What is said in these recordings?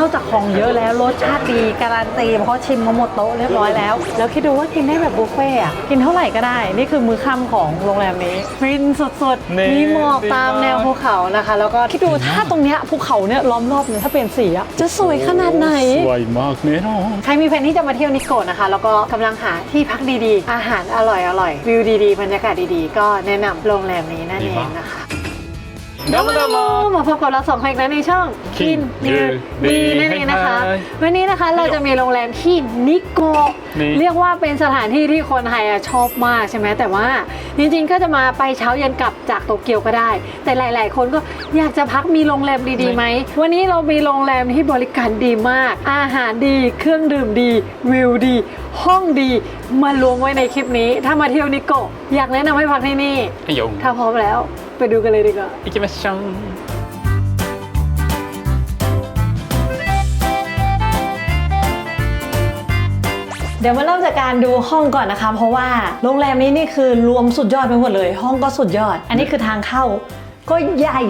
นอกจากของเยอะแล้วรสชาติดีการันตีเพราะชิมมาหมดโต๊ะเรียบร้อยแล้ว แล้วคิดดูว่ากินได้แบบบุฟเฟ่ต์อะกินเท่าไหร่ก็ได้ นี่คือมื้อค่ำของโรงแรมนี้ฟินสุดนี่ ๆ มีหมอกตามดีมากแนวภูเขานะคะ แล้วก็คิดดูถ้าตรงเนี้ยภูเขาเนี่ยล้อมรอบเนี่ยถ้าเปลี่ยนสีอะจะสวยขนาดไหน สวยมากแน่นอนใครมีแผนที่จะมาเที่ยวนิโกะนะคะ แล้วก็กำลังหาที่พักดีๆ อาหารอร่อยอร่อยวิวดีๆ บรรยากาศดีๆ ก็แนะนำโรงแรมนี้นั่นเองนะคะ ดมดมมาพบกับเราสองคนอีกแล้วในช่องกินยืนดีนั่นเองนะคะ วันนี้นะคะเราจะมีโรงแรมที่นิโกเรียกว่าเป็นสถานที่ที่คนไทยชอบมากใช่ไหมแต่ว่า จริงๆก็จะมาไปเช้าเย็นกลับจากโตเกียวก็ได้ แต่หลาย ๆ คนก็อยากจะพักมีโรงแรมดีๆไหมวันนี้เรามีโรงแรมที่บริการดีมาก อาหารดีเครื่องดื่มดีวิวดี ห้องดีมารวมไว้ในคลิปนี้ ถ้ามาเที่ยวนิโกอยากแนะนำให้พักที่นี่ถ้าพร้อมแล้ว ไปดูกันเลยดีกว่า 行きましょう เดี๋ยวมาเริ่มจากการดูห้องก่อนนะคะ เพราะว่าโรงแรมนี้นี่คือรวมสุดยอดไปหมดเลย ห้องก็สุดยอด อันนี้คือทางเข้าก็ใหญ่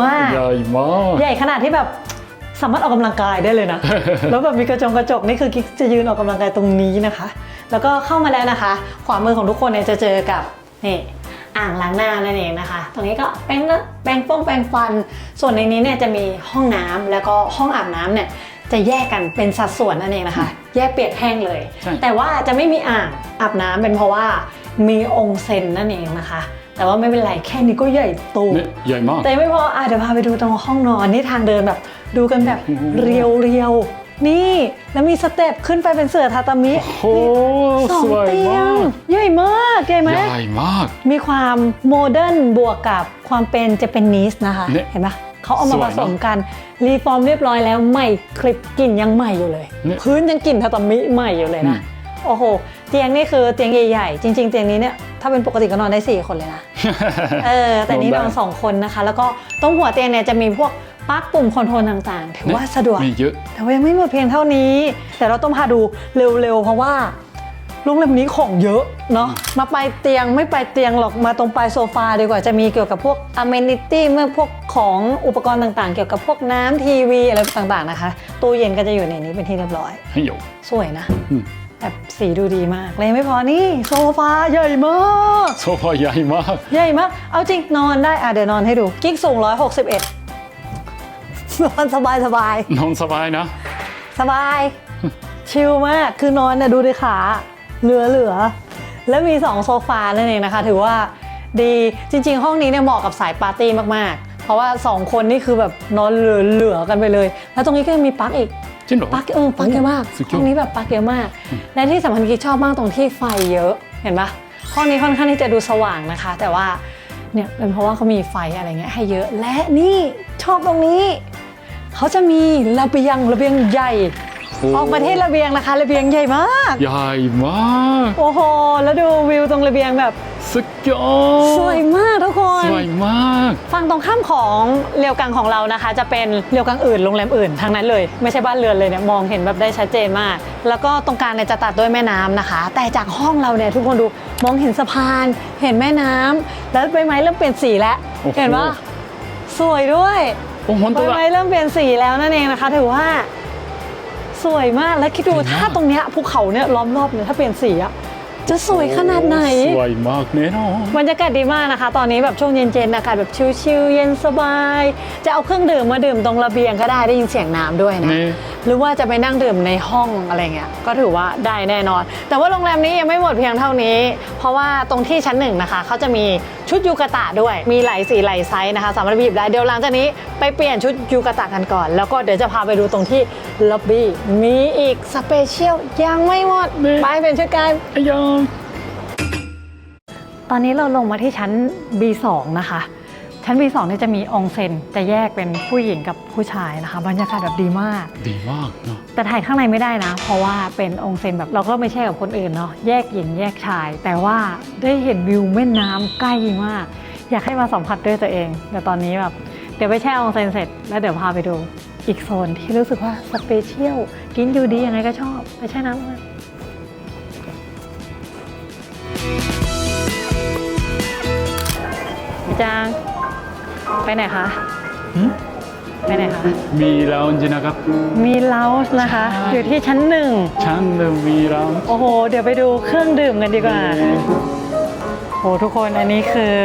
มาก ใหญ่มาก ใหญ่ขนาดที่แบบสามารถออกกำลังกายได้เลย นะ แล้วแบบมีกระจงกระจกนี่คือกิ๊กจะยืนออกกำลังกายตรงนี้นะคะ แล้วก็เข้ามาแล้วนะคะ ขวามือของทุกคนเนี่ยจะเจอกับนี่ อ่างล้างหน้านั่นเองนะคะ ตรงนี้ก็แปรงนะแปรงป้องแปรงฟัน ส่วนในนี้เนี่ยจะมีห้องน้ำแล้วก็ห้องอาบน้ำเนี่ยจะแยกกันเป็นสัดส่วนนั่นเองนะคะ แยกเปียกแห้งเลยใช่แต่ว่าจะไม่มีอ่างอาบน้ำเป็นเพราะว่ามีองค์เซนนั่นเองนะคะแต่ว่าไม่เป็นไรแค่นี้ก็ใหญ่โตねใหญ่มาก แต่ไม่พออะเดี๋ยวพาไปดูตรงห้องนอนนี่ทางเดินแบบ ดูกันแบบเรียวเรียวๆ นี่แล้วมีสเต็ปขึ้นไปเป็นเสื่อทาตามิโอ้นี่สองสวยเตียมางกใหญ่มากใหญ่ไหมใหญ่มาก มีความโมเดิร์นบวกกับความเป็นเจแปนนิสนะคะเนี่ยเห็นปะเขาเอามาสผวยสเนอะมกัน รีฟอร์มเรียบร้อยแล้วใหม่คลิปกลิ่นยังใหม่อยู่เลยเนี่ยพื้นยังกลิ่นทาตามิใหม่อยู่เลยนะอืมโอ้โห เตียงนี่คือเตียงใหญ่ๆ จริง ๆ เตียงนี้เนี่ยถ้าเป็นปกติก็นอนได้สี่คนเลยนะ เออ แต่นี่นอนได้สองคนนะคะ แล้วก็ตรงหัวเตียงเนี่ยจะมีพวก ปักปุ่มคอนโทรลต่างๆ ถือว่าสะดวก มีเยอะ แต่ว่ายังไม่หมดเพียงเท่านี้ แต่เราต้องพาดูเร็วๆ เพราะว่าโรงแรมนี้ของเยอะเนาะมาไปเตียงไม่ไปเตียงหรอกมาตรงปลายโซฟาดีกว่าจะมีเกี่ยวกับพวกอเมนิตี้เมื่อพวกของอุปกรณ์ต่างๆ เกี่ยวกับพวกน้ำทีวีอะไรต่างๆนะคะตู้เย็นก็จะอยู่ในนี้เป็นที่เรียบร้อยให้อยู่สวยนะแบบสีดูดีมากเลยไม่พอนี่โซฟาใหญ่มากโซฟาใหญ่มาก ใหญ่มาก เอาจริงนอนได้อะเดี๋ยวนอนให้ดูกิ๊กสูง161 นอนสบายสบายนอนสบายนะ สบาย ชิลมาก คือนอนเนี่ยดูดิขาเหลือเหลือ แล้วมี 2 โซฟานั่นเองนะคะ ถือว่าดีจริง ๆ ห้องนี้เนี่ยเหมาะกับสายปาร์ตี้มากๆ เพราะว่า 2 คนนี่คือแบบนอนเหลือเหลือกันไปเลย แล้วตรงนี้ก็ยังมีปลั๊กอีกจริงเหรอปลั๊กเออปลั๊กเยอะมากสุดยห้ออดงนี้แบบปลั๊กเยอะมาก และที่สำคัญกิ๊กชอบมากตรงที่ไฟเยอะเห็นปะห้องนี้ค่อนข้างที่จะดูสว่างนะคะ แต่ว่าเนี่ยเป็นเพราะว่าเขามีไฟอะไรเงี้ยให้เยอะและนี่ชอบตรงนี้ เขาจะมีระเบียงระเบียงใหญ่ ออกมาที่ระเบียงนะคะ ระเบียงใหญ่มาก ใหญ่มาก โอ้โห แล้วดูวิวตรงระเบียงแบบสุดยอดสวยมากทุกคนสวยมากฝั่งตรงข้ามของเรียวกังของเรานะคะ จะเป็นเรียวกังอื่นโรงแรมอื่นทั้งนั้นเลย ไม่ใช่บ้านเรือนเลยเนี่ยมองเห็นแบบได้ชัดเจนมาก แล้วก็ตรงกลางเนี่ยจะตัดด้วยแม่น้ำนะคะ แต่จากห้องเราเนี่ยทุกคนดูมองเห็นสะพาน เห็นแม่น้ำแล้วใบไม้เริ่มเปลี่ยนสีแล้วโอ้โหเห็นปะสวยด้วย โอ้โหตัใบวไม้เริ่มเปลี่ยนสีแล้วนั่นเองนะคะถือว่าสวยมากและคิดดูถ้าตรงเนี้ยภูเขาเนี่ยล้อมรอบเนี่ยถ้าเปลี่ยนสีอะ จะสวยขนาดไหน สวยมากแน่นอนบรรยากาศดีมากนะคะ ตอนนี้แบบช่วงเย็นๆอากาศแบบชิลๆเย็นสบาย จะเอาเครื่องดื่มมาดื่มตรงระเบียงก็ได้ได้ยินเสียงน้ำด้วยนะนี่หรือว่าจะไปนั่งดื่มในห้องอะไรเงี้ยก็ถือว่าได้แน่นอน แต่ว่าโรงแรมนี้ยังไม่หมดเพียงเท่านี้ เพราะว่าตรงที่ชั้นหนึ่งนะคะเขาจะมีชุดยูกะตะด้วย มีหลายสีหลายไซส์นะคะสามารถไปหยิบได้เดี๋ยวหลังจากนี้ไปเปลี่ยนชุดยูกะตะกันก่อน แล้วก็เดี๋ยวจะพาไปดูตรงที่ล็อบบี้มีอีกสเปเชียลยังไม่หมดไปเป็นชุดกันไอ้ยองต อนนี้เราลงมาที่ชั้น B2 นะคะ ชั้น B2 เนี่ยจะมีองเซ็นจะแยกเป็นผู้หญิงกับผู้ชายนะคะ บรรยากาศแบบดีมาก ดีมากเนาะแต่ถ่ายข้างในไม่ได้นะ เพราะว่าเป็นองเซ็นแบบเราก็ไม่แช่กับคนอื่นเนาะแยกหญิงแยกชาย แต่ว่าได้เห็นวิวแม่น้ำใกล้มาก อยากให้มาสัมผัสด้วยตัวเองแต่ตอนนี้แบบเดี๋ยวไปแช่องเซ็นเสร็จ แล้วเดี๋ยวพาไปดูอีกโซนที่รู้สึกว่าสเปเชียลกินอยู่ดียังไงก็ชอบไปแช่น้ำกัน พี่จางไปไหนคะหืมไปไหนคะ มีลาวน์นะครับ มีเลาส์นะคะใช่อยู่ที่ชั้นหนึ่ง ชั้นหนึ่งมีลาวน์โอ้โห เดี๋ยวไปดูเครื่องดื่มกันดีกว่า โหทุกคนอันนี้คือ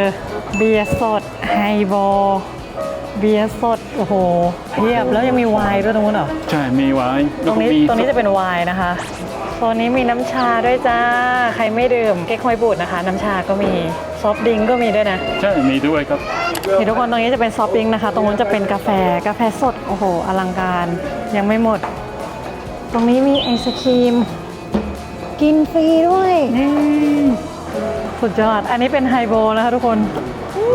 เบียร์สดไฮบอลเบียร์สด โอ้โหเพียบแล้วยังมีไวน์ด้วยตรงนู้นเหรอ ใช่ มีไว้ตรงนี้แล้วก็มีตรงนี้จะเป็นไวน์นะคะโซนนี้มีน้ำชาด้วยจ้า ใครไม่ดื่มเก๊กฮวยบูดนะคะ น้ำชาก็มี ซอฟต์ดริงก์ก็มีด้วยนะ ใช่มีด้วยครับนี่ทุกคนตรงนี้จะเป็นซอฟต์ดริงก์นะคะ ตรงนู้นจะเป็นกาแฟกาแฟสด โอ้โห อลังการยังไม่หมด ตรงนี้มีไอศครีม กินฟรีด้วยนี่สุดยอด อันนี้เป็นไฮโบนะคะทุกคนอู้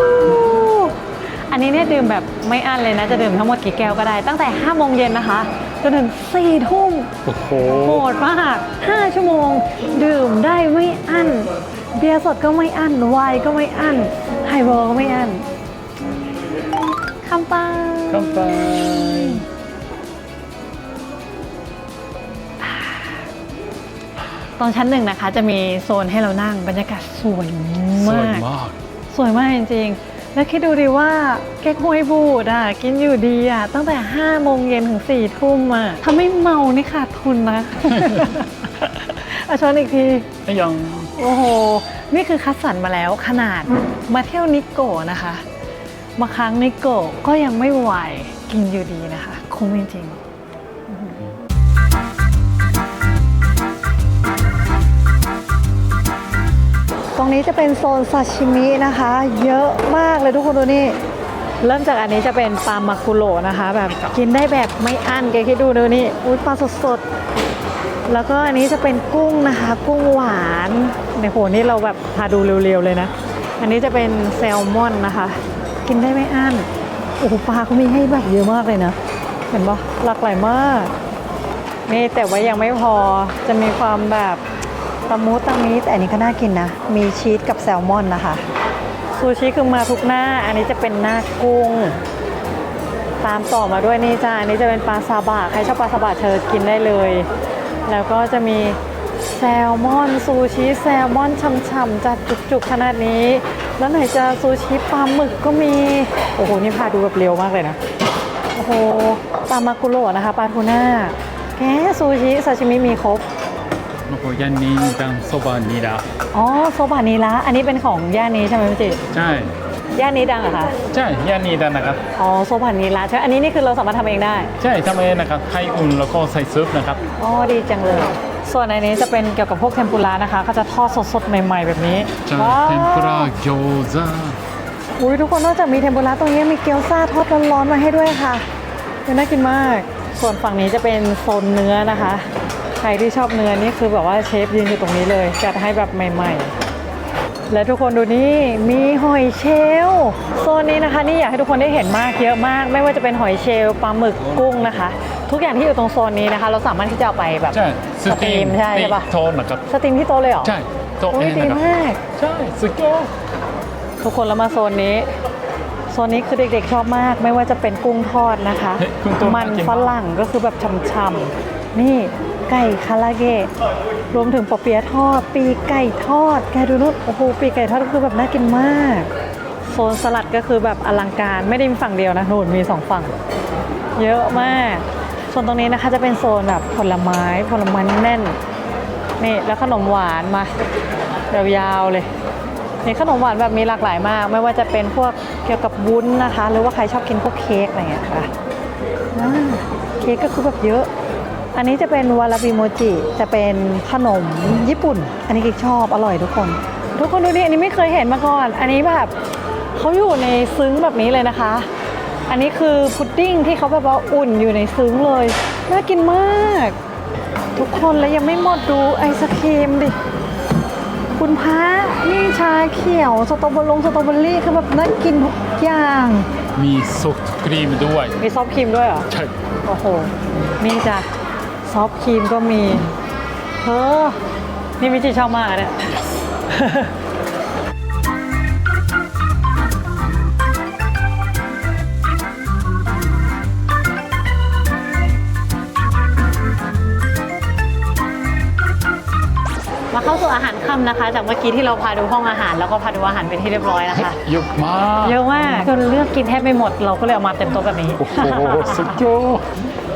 อันนี้เนี่ยดื่มแบบไม่อั้นเลยนะ จะดื่มทั้งหมดกี่แก้วก็ได้ ตั้งแต่5โมงเย็นนะคะจนถึง4ทุ่มโอ้โหโหดมาก 5 ชั่วโมง ดื่มได้ไม่อั้น เบียร์สดก็ไม่อั้นไวน์ก็ไม่อั้นไฮบอลก็ไม่อั้นคำปัง乾杯ตอนชั้นหนึ่งนะคะจะมีโซนให้เรานั่งบรรยากาศสวยสวยมากมาก สวยมากจริงๆ แล้วคิดดูดิว่าเก๊กฮวยบูดอะกินอยู่ดีอะตั้งแต่5โมงเย็นถึง4ทุ่มอะถ้าไม่เมานี่ขาดทุนนะอาชอนอีกทีไอ้ยัง โอ้โห นี่คือคัดสรรมาแล้วขนาดมาเที่ยวนิโกะนะคะ มาค้างนิโกะก็ยังไม่ไหวกินอยู่ดีนะคะ คุ้มจริงๆตรงนี้จะเป็นโซนซาชิมินะคะ เยอะมากเลยทุกคนดูนี่ เริ่มจากอันนี้จะเป็นปลามาคุโรนะคะ แบบกินได้แบบไม่อั้นแกคิดดูดูนี่อุ้ยปลาสดๆ แล้วก็อันนี้จะเป็นกุ้งนะคะ กุ้งหวานในโหนี่เราแบบพาดูเร็วๆเลยนะ อันนี้จะเป็นแซลมอนนะคะ กินได้ไม่อั้นโอ้โหปลาเขามีให้แบบเยอะมากเลยนะ เห็นปะหลากหลายมากนี่แต่ว่ายังไม่พอจะมีความแบบตะมูตะมีแต่อันนี้ก็น่ากินนะ มีชีสกับแซลมอนนะคะซูชิคือมาทุกหน้า อันนี้จะเป็นหน้ากุ้ง ตามต่อมาด้วยนี่จ้าอันนี้จะเป็นปลาซาบะใครชอบปลาซาบะเชิญกินได้เลย แล้วก็จะมีแซลมอนซูชิแซลมอนฉ่ำๆจัดจุกๆขนาดนี้ แล้วไหนจะซูชิปลาหมึกก็มี โอ้โห นี่พาดูแบบเร็วมากเลยนะ โอ้โหปลามากุโระนะคะปลาทูน่าแกซูชิซาชิมิมีครบแล้วก็ยันนี้ดังโซบานีดาอ๋อโซบานีละอันนี้เป็นของย่านนี้ใช่ไหมพี่จิใช่ ย่านนี้ดังเหรอคะ ใช่ยันนี้ดังนะครับ อ๋อโซบานีละใช่ อันนี้นี่คือเราสามารถทำเองได้ ใช่ทำเองนะครับให้อุ่นแล้วก็ใส่ซุปนะครับ อ๋อดีจังเลย ส่วนอันนี้จะเป็นเกี่ยวกับพวกเทมปุระนะคะเขาจะทอดสดๆใหม่ ๆ แบบนี้ใช่ว้าวเทมปุระเกี๊ยวซาอุ้ยทุกคนนอกจากมีเทมปุระตรงนี้มีเกี๊ยวซ่าทอดร้อนๆมาให้ด้วยค่ะเป็นน่ากินมาก ส่วนฝั่งนี้จะเป็นโซนเนื้อนะคะ ใครที่ชอบเนื้อนี่คือแบบว่าเชฟยืนอยู่ตรงนี้เลยจัดให้แบบใหม่ ๆ และทุกคนดูนี่มีหอยเชลลโซนนี้นะคะ นี่อยากให้ทุกคนได้เห็นมากเยอะมาก ไม่ว่าจะเป็นหอยเชลลปลาหมึกกุ้งนะคะ ทุกอย่างที่อยู่ตรงโซนนี้นะคะ เราสามารถที่จะเอาไปแบบใช่สสตตรีรีมมใช่ใช่ปะโทนนะครับสตรีมที่โต๊ะเลยเหรอใช่โต๊ะโอ้เอยงดีนะครับมากใช่สุดยอดทุกคนแล้วมาโซนนี้ โซนนี้คือเด็กๆชอบมาก ไม่ว่าจะเป็นกุ้งทอดนะคะ เฮ้ยคุณตัวมันากิฝรั่งก็คือแบบฉ่ำๆนี่ไก่คาราเกะ รวมถึงปอเปี๊ยะทอด ปีกไก่ทอด แกดูนู่นโอ้โหปีกไก่ทอดก็คือแบบน่ากินมาก โซนสลัดก็คือแบบอลังการไม่ได้มีฝั่งเดียวนะนู่นมีสองฝั่ง เยอะมาก ส่วนตรงนี้นะคะจะเป็นโซนแบบผลไม้ ผลไม้แน่นนี่แล้วขนมหวานมายาวๆเลยนี่ขนมหวานแบบมีหลากหลายมาก ไม่ว่าจะเป็นพวกเกี่ยวกับวุ้นนะคะ หรือว่าใครชอบกินพวกเค้กอะไรอย่างเงี้ยค่ะเค้กก็คือแบบเยอะ อันนี้จะเป็นวาลาบิโมจิจะเป็นขนมญี่ปุ่น อันนี้กิ๊กชอบอร่อยทุกคน ทุกคนดูดิอันนี้ไม่เคยเห็นมาก่อน อันนี้แบบเขาอยู่ในซึ้งแบบนี้เลยนะคะ อันนี้คือพุดดิ้งที่เขาแบบว่าอุ่นอยู่ในซึ้งเลยน่ากินมาก ทุกคนแล้วยังไม่หมดดูไอศครีมดิคุณพระนี่ชาเขียวสตรอเบอร์ลงสตรอเบอรี่คือแบบน่ากินทุกอย่าง มีซุปครีมด้วย มีซอฟต์ครีมด้วยเหรอ ใช่ โอ้โห นี่จ้ะ ซอฟต์ครีมก็มีเฮ้อนี่มิจิชอบมากอะเนี่ย มาเข้าสู่อาหารค่ำนะคะ จากเมื่อกี้ที่เราพาดูห้องอาหาร แล้วก็พาดูอาหารเป็นที่เรียบร้อยนะคะ เยอะมากเยอะมากจนเลือกกินแทบไม่หมด เราก็เลยเอามาเต็มโต๊ะแบบนี้ โอ้โหสุดยอด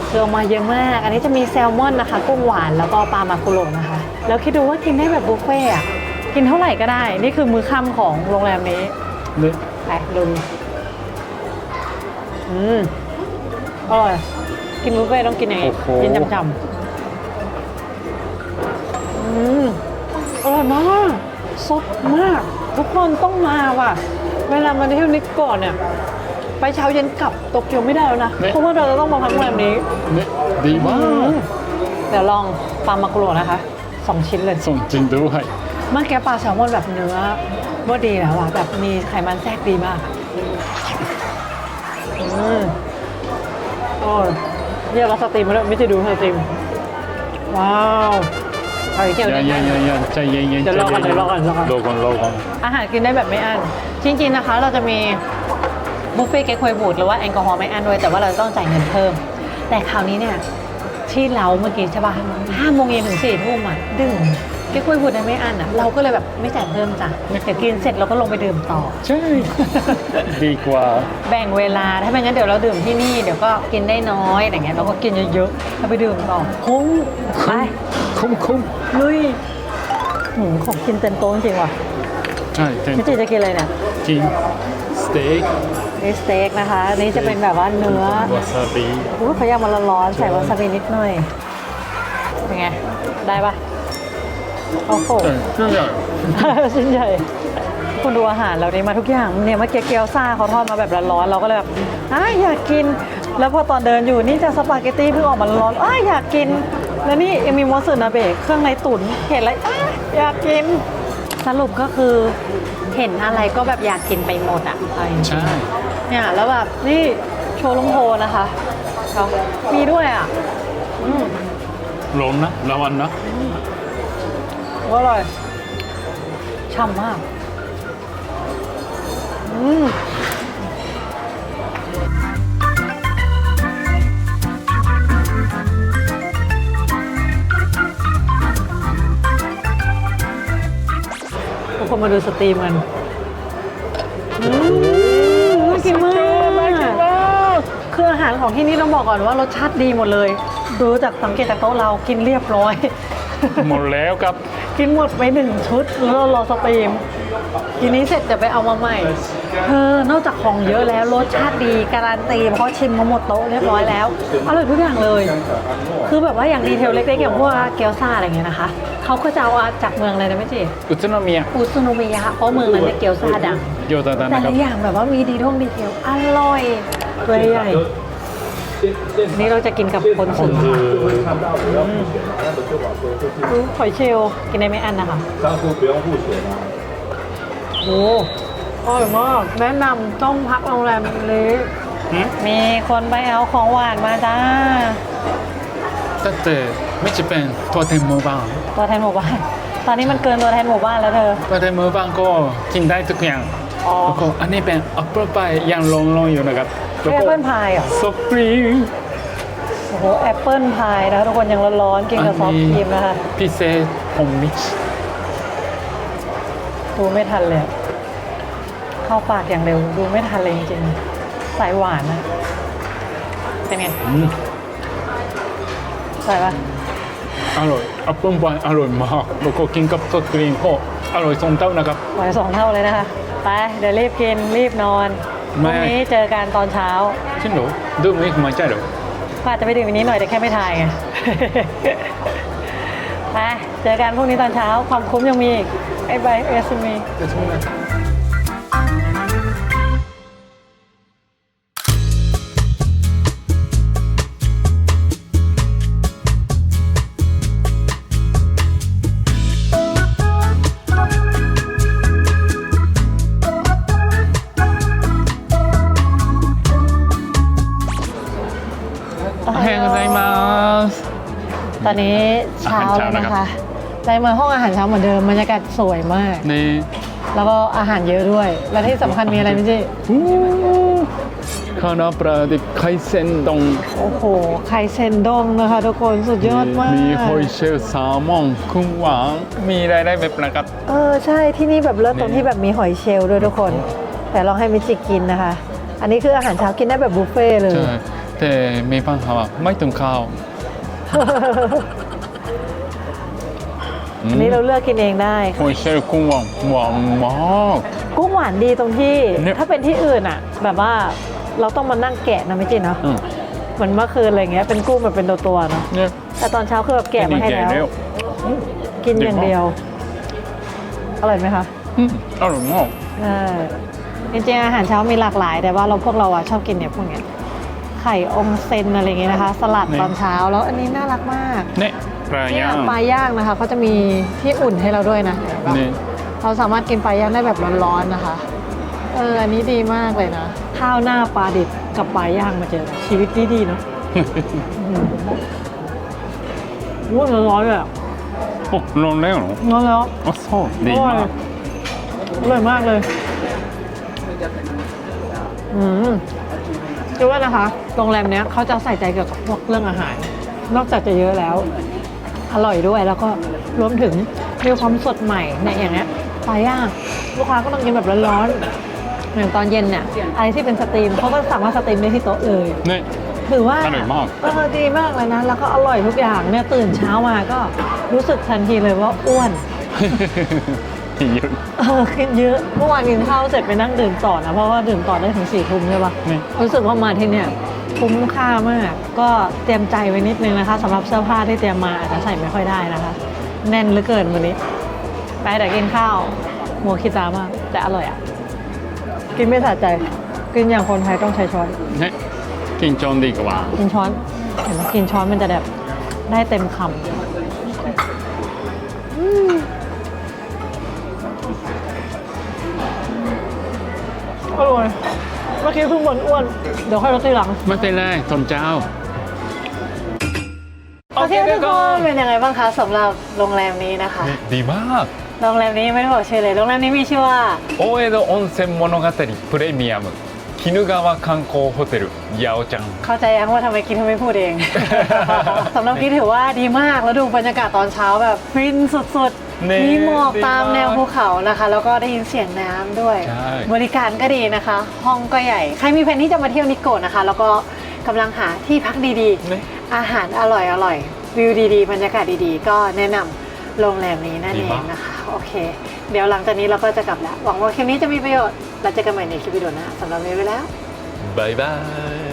คือเอามาเยอะมาก อันนี้จะมีแซลมอนนะคะ กุ้งหวานแล้วก็ปลามากุโระนะคะ แล้วคิดดูว่ากินได้แบบบุฟเฟ่ต์อะกินเท่าไหร่ก็ได้ นี่คือมื้อค่ำของโรงแรมนี้เนี่ยไปลุยอืมอร่อยกินบุฟเฟ่ต์ต้องกินอย่างนี้กินจำๆอืมอร่อยมากสดมาก ทุกคนต้องมาว่ะ เวลามาเที่ยวนิกก่อนเนี่ย ไปเช้าเย็นกลับโตเกียวไม่ได้แล้วนะ เพราะว่าเราจะต้องมาพักโรงแรมนี้ เนี่ยดีมากเดี๋ยวลองปลามากุโระนะคะสองชิ้นเลยส่งจริงด้วยเมื่อกี้ปลาแซลมอนแบบเนื้อว่าดีแล้วอะแบบมีไขมันแทรกดีมากอะอืมโอ้ยเรียกเราสตรีมมาแล้วไม่จะดูสตรีมว้าวเอาอีกเที่ยวยัหงนึยังงยังยังใจเย็นๆเดี๋ยวรอก่อนใจเดี๋ยวรอก่อนรอก่อน รอก่อนรอก่อนอาหารกินได้แบบไม่อั้นจริงๆนะคะ เราจะมี บุฟเฟ่ต์เก๊กฮวยบูดหรือว่าแอลกอฮอล์ไม่อั้นด้วยแต่ว่าเราต้องจ่ายเงินเพิ่ม แต่คราวนี้เนี่ยที่เราเมื่อกี้ใช่ป่ะห้าโมงเย็นถึงสี่ทุ่มอะดื่มเก๊กฮวยบูดได้ไม่อั้นอะเราก็เลยแบบไม่จ่ายเพิ่มจ้ะเดี๋ยวกินเสร็จเราก็ลงไปดื่มต่อ ใช่ ดีกว่า แบ่งเวลาถ้าไม่งั้นเดี๋ยวเราดื่มที่นี่เดี๋ยวก็กินได้น้อยอย่างเงี้ยเราก็กินเยอะๆแล้วไปดื่มต่อคุ้มไปคุ้มคุ้มลุยหืมของกินเต็มโต๊ะจริงๆว่ะใช่เต็มพี่จีจะกินอะไรเนี่ยกินสเต็ก นี่สเต็กนะคะอันนี่จะเป็นแบบว่าเนื้อวาซาบิอุ้ยเขาย่างมาร้อนๆใส่วาซาบินิดหน่อย เป็นไง ได้ปะโอ้โหเออเครื่องใหญ่ชิ้นใหญ่คุณดูอาหารเรานี่มาทุกอย่างเนี่ยเมื่อกี้เกี๊ยวซ่าเขาทอดมาแบบร้อนๆเราก็เลยแบบอ้าอยากกิน แล้วพอตอนเดินอยู่นี่จะสปาเกตตี้เพิ่งออกมาร้อนอ้าอยากกิน แล้วนี่ยังมีมอสสึนาเบะเครื่องในตุ๋นเห็นอะไรอ้าอยากกิน สรุปก็คือเห็นอะไรก็แบบอยากกินไปหมดอะเอาจริงๆใช่เนี่ยแล้วแบบนี่โชว์ลุงโพนะคะเอามีด้วยอะอืมร้อนนะระวังนะอร่อยฉ่ำมาก อืม คนมาดูสตรีมกันอืมน่ากินมากคืออาหารของที่นี่ต้องบอกก่อนว่ารสชาติดีหมดเลย ดูจากสังเกตจากโต๊ะเรากินเรียบร้อย หมดแล้วครับ กินหมดไปหนึ่งชุดแล้วเรารอสตรีมทีนี้เสร็จจะไปเอามาใหม่เธอนอกจากของเยอะแล้วรสชาติดีการันตีเพราะชิมมาหมดโต๊ะเรียบร้อยแล้วอร่อยทุกอย่างเลย คือแบบว่าอย่างดีเทลเล็กๆอย่างพวกเกี๊ยวซ่าอะไรเงี้ยนะคะ เขาก็จะเอาจากเมืองอะไรนะไม่จี อุตโนมิยะ อุซุโนมิยะเพราะเมืองนั้นเนี่ยเกี๊ยวซ่าดัง โยตาดา แต่ นะครั ละ บ อย่างแบบว่ามีดีท่งดีเทลอร่อยตัวใหญ่อันนี้เราจะกินกับคนสื่อดูหอยเชลล์กินได้ไม่อันนะคะ 当初不用付钱啊。 โอ้อร่อยมากแนะนำต้องพักโรงแรมนี้ หืม มีคนไปเอาของหวานมาจ้า だってไม่จะเป็นตัวแทนหมู่บ้าน ตัวแทนหมู่บ้าน ตอนนี้มันเกินตัวแทนหมู่บ้านแล้วเธอ ตัวแทนหมู่บ้านก็กินได้ทุกอย่างอ๋อ แล้วก็อันนี้เป็นแอปเปิลพายยังลงๆอยู่นะครับแอปเปิลพายเหรอสปริงโอ้โหแอปเปิลพายนะคะทุกคนยังร้อนๆกินกับซอฟต์ครีมนะคะ พิเศษของมิชดูไม่ทันเลยอะเข้าปากอย่างเร็ว ดูไม่ทันเลยจริงๆ สายหวานนะเป็นไงอืมใส่ปะ อร่อยแอปเปิลพายอร่อยมากแล้วก็กินกับซอสครีมก็อร่อยสมเท่านะครับ หวานสองเท่าเลยนะคะ ไป เดี๋ยวรีบกินรีบนอนพไม่ รุ่งนี้เจอกันตอนเช้าจริงเหรอดูไม่ไม่ใช่เหรอก็อาจจะไปดื่มวันนี้หน่อยแต่แค่ไม่ทายไง ไป เจอกันพรุ่งนี้ตอนเช้า ความคุ้มยังมีอีกไอ้ใบเอสมีเดี๋ยวช่วยนะお ตอนนี้เช้าเลยนะคะในเมืองห้องอาหารเช้าเหมือนเดิมบรรยากาศสวยมาก นี่ แล้วก็อาหารเยอะด้วย และที่สำคัญมีอะไรพี่จิข้าวน้ปลาดิบไข่เซนดงโอ้โหไข่เซนดงนะคะทุกคนสุดยอดมาก มีหอยเชลล์แซลมองคุ้มหวางมีอะไรได้แบบนะครับ เออ ใช่ที่นี่แบบเลิศตรงที่แบบมีหอยเชลล์ด้วยทุกคน แต่ลองให้มิจิกินนะคะ อันนี้คืออาหารเช้ากินได้แบบบุฟเฟ่เลย ใช่ แต่ไม่ปังญหาไม่ถึงข้าว อันนี้เราเลือกกินเองได้หอยเชลล์กุ้งหวานหวานมากกุ้งหวานดีตรงที่เนี่ย ถ้าเป็นที่อื่นอะแบบว่าเราต้องมานั่งแกะนะไม่จริงเนาะอืมเหมือนเมื่อคืนอะไรเงี้ยเป็นกุ้งแบบเป็นตัวๆเนาะเนี่ยแต่ตอนเช้าคือแบบแกะมาให้แล้วเร็วกินอย่างเดียว อร่อยไหมคะอืมอร่อยมาก ใช่จริงๆอาหารเช้ามีหลากหลาย แต่ว่าเราพวกเราอะชอบกินเนี่ยพวกเนี้ยไข่องเซนอะไรเงี้ยนะคะ สลัดตอนเช้าแล้วอันนี้น่ารักมากเนี่ยปลาเนี่ยย่างปลาย่างนะคะเขาจะมีที่อุ่นให้เราด้วยนะเห็นปะนี่เราสามารถกินปลาย่างได้แบบร้อนๆนะคะเอออันนี้ดีมากเลยนะข้าวหน้าปลาดิบกับปลาย่างมาเจอกันชีวิตดีๆเนาะรู้สึกร้อนเลยอะโอ้ร้อนแล้วเหรอร้อนแล้วอ๋อโซ่ดีมากอร่อยมากเลยอืม คิดว่านะคะ โรงแรมเนี้ยเขาจะใส่ใจเกี่ยวกับพวกเรื่องอาหาร นอกจากจะเยอะแล้ว อร่อยด้วยแล้วก็รวมถึงมีความสดใหม่เนี่ยอย่างเงี้ยปลาย่างลูกค้าก็ต้องกินแบบร้อนๆอย่างตอนเย็นเนี่ยอะไรที่เป็นสตรีมเขาก็สามารถสตรีมได้ที่โต๊ะเลยเนี่ยถือว่าอร่อยมาก เออดีมากเลยนะ แล้วก็อร่อยทุกอย่างเนี่ยตื่นเช้ามาก็รู้สึกทันทีเลยว่าอ้วน เยอะเออกินเยอะเมื่อวานกินข้าวเสร็จไปนั่งดื่มต่อนะ เพราะว่าดื่มต่อได้ถึงสี่ทุ่มใช่ปะนี่รู้สึกว่ามาที่เนี่ยคุ้มค่ามาก ก็เตรียมใจไว้นิดนึงนะคะสำหรับเสื้อผ้าที่เตรียมมาอาจจะใส่ไม่ค่อยได้นะคะ แน่นเหลือเกินวันนี้ ไปแต่กินข้าวโมคิตามากแต่อร่อยอะ กินไม่สะใจ กินอย่างคนไทยต้องใช้ช้อนเนี่ยกินจอนดีกว่า กินช้อนเห็นไหมกินช้อนมันจะแบบได้เต็มคำ อร่อยเมื่อกี้เพิ่งบ่นอ้วน เดี๋ยวค่อยรดทีหลัง ไม่เป็นไรทนเจ้าโอเคทุกคนเป็นยังไงบ้างคะสำหรับโรงแรมนี้นะคะ ดีมาก โรงแรมนี้ไม่ได้บอกชื่อเลย โรงแรมนี้มีชื่อว่า โอเอโดออนเซ็นโมโนกาตริพรีเมียม 鬼怒川観光ホテル八百ちゃん เข้าใจยังว่าทำไมคิดทำไมพูดเอง สำหรับคิดถือว่าดีมากแล้วดูบรรยากาศตอนเช้าแบบฟินสุด นี่ ๆ มีหมอกตาม ดีมาก แนวภูเขานะคะ แล้วก็ได้ยินเสียงน้ำด้วย ใช่ บริการก็ดีนะคะ ห้องก็ใหญ่ ใครมีแผนที่จะมาเที่ยวนิโกะนะคะ แล้วก็กำลังหาที่พักดี ね ๆ อาหารอร่อยอร่อยวิวดีๆ บรรยากาศดีๆ ก็แนะนำ โรงแรมนี้นั่นเองนะคะโอเค เดี๋ยวหลังจากนี้เราก็จะกลับแล้ว หวังว่าคลิปนี้จะมีประโยชน์เราจะกันใหม่ในคลิปวิดีโอหน้าสำหรับวันนี้ไปแล้วบายบาย